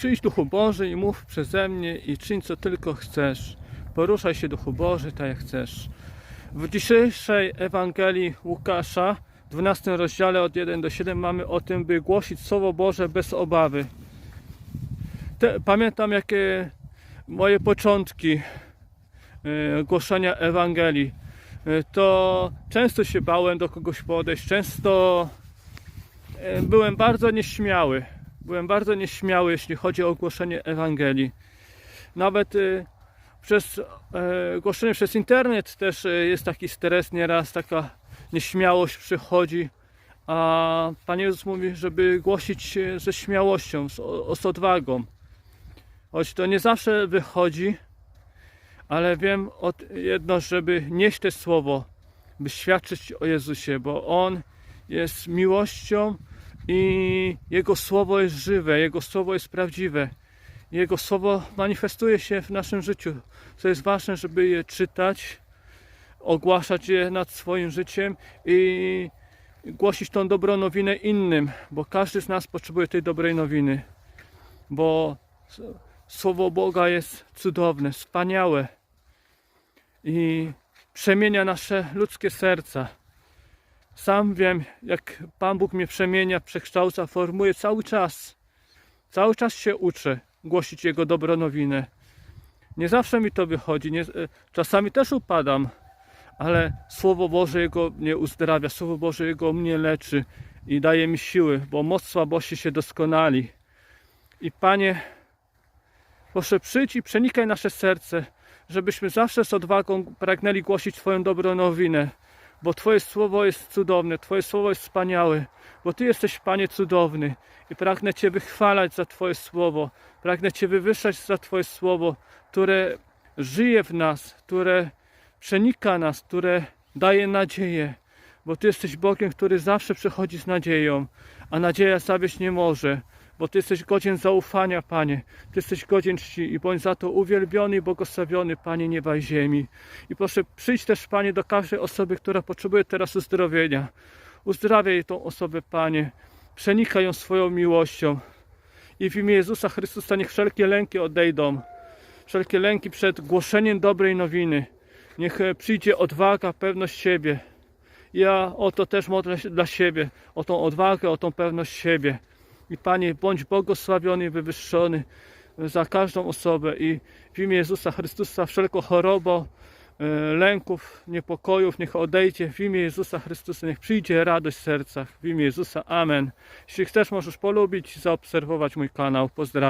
Przyjdź Duchu Boży i mów przeze mnie i czyń co tylko chcesz. Poruszaj się Duchu Boży tak jak chcesz. W dzisiejszej Ewangelii Łukasza, 12 rozdziale od 1 do 7 mamy o tym, by głosić Słowo Boże bez obawy. Te, pamiętam jakie moje początki e, głoszenia Ewangelii. E, to często się bałem do kogoś podejść, często e, byłem bardzo nieśmiały. Byłem bardzo nieśmiały, jeśli chodzi o głoszenie Ewangelii. Nawet e, przez głoszenie przez internet też e, jest taki stres nieraz, taka nieśmiałość przychodzi. A Pan Jezus mówi, żeby głosić ze śmiałością, z, o- z odwagą. Choć to nie zawsze wychodzi, ale wiem jedno, żeby nieść te słowo, by świadczyć o Jezusie, bo On jest miłością i Jego słowo jest żywe, Jego słowo jest prawdziwe. Jego słowo manifestuje się w naszym życiu. Co jest ważne, żeby je czytać, ogłaszać je nad swoim życiem i głosić tą dobrą nowinę innym, bo każdy z nas potrzebuje tej dobrej nowiny. Bo Słowo Boga jest cudowne, wspaniałe i przemienia nasze ludzkie serca. Sam wiem, jak Pan Bóg mnie przemienia, przekształca, formuje cały czas. Cały czas się uczę głosić Jego dobrą nowinę. Nie zawsze mi to wychodzi, nie, e, czasami też upadam, ale Słowo Boże Jego mnie uzdrawia, Słowo Boże Jego mnie leczy i daje mi siły, bo moc słabości się doskonali. I Panie, Proszę przyjdź i przenikaj nasze serce, żebyśmy zawsze z odwagą pragnęli głosić Twoją dobrą nowinę, bo Twoje słowo jest cudowne, Twoje słowo jest wspaniałe, bo Ty jesteś Panie cudowny i pragnę Cię wychwalać za Twoje słowo, pragnę Cię wywyższać za Twoje słowo, które żyje w nas, które przenika nas, które daje nadzieję, bo Ty jesteś Bogiem, który zawsze przychodzi z nadzieją, a nadzieja zawieść nie może bo Ty jesteś godzien zaufania, Panie. Ty jesteś godzien czci i bądź za to uwielbiony i błogosławiony, Panie nieba i ziemi. I proszę przyjdź też, Panie, do każdej osoby, która potrzebuje teraz uzdrowienia. Uzdrawiaj tą osobę, Panie. Przenikaj ją swoją miłością. I w imię Jezusa Chrystusa niech wszelkie lęki odejdą. Wszelkie lęki przed głoszeniem dobrej nowiny. Niech e, przyjdzie odwaga, pewność siebie. Ja o to też modlę dla siebie, o tą odwagę, o tą pewność siebie. I Panie, bądź błogosławiony wywyższony za każdą osobę i w imię Jezusa Chrystusa wszelką chorobą, e, lęków, niepokojów niech odejdzie w imię Jezusa Chrystusa, niech przyjdzie radość w sercach w imię Jezusa, Amen. Jeśli chcesz, możesz polubić zaobserwować mój kanał. Pozdrawiam.